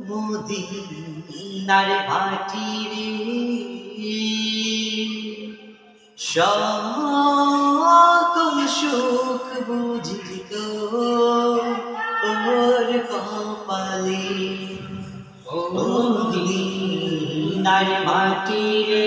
মদিনার ভাটি রে। সকম সুখ বুঝিত ওর কপালে। ও মদিনার ভাটি রে।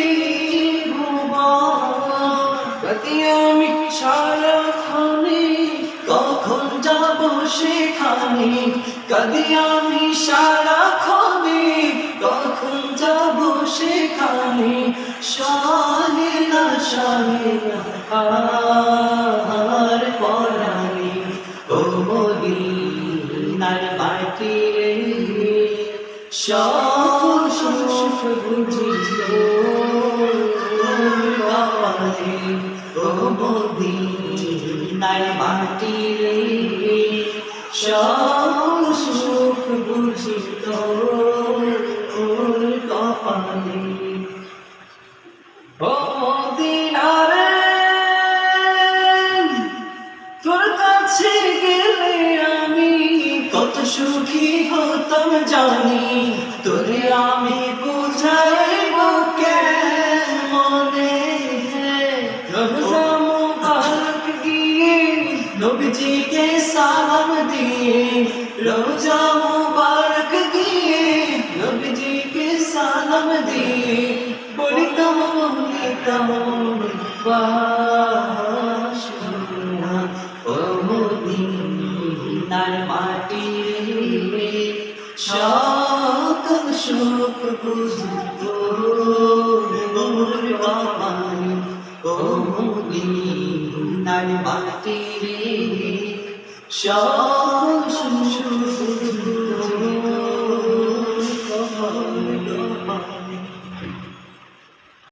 আমি সারাক্ষণে কখন যাব সেখানে? কদি আমি সারাক্ষণে কখন যাব সেখানে? সহে না সহে না আর পরাণে ও মদিনার মাটি রে। সকল সুখ বুঝিত মদিনার মাটি রে সুখ বুঝিত তোর কাছে গেলে আমি কত সুখী হতাম জানি। তোরে আমি বুঝাইব মনে রোজা রোজা মুবারক গিয়ে নবীজিকে সালাম দিয়ে বলিতাম বলিতাম মদিনার মাটি সকল সুখ বুঝত বাবাই ও মদিনার মাটি সকল 中。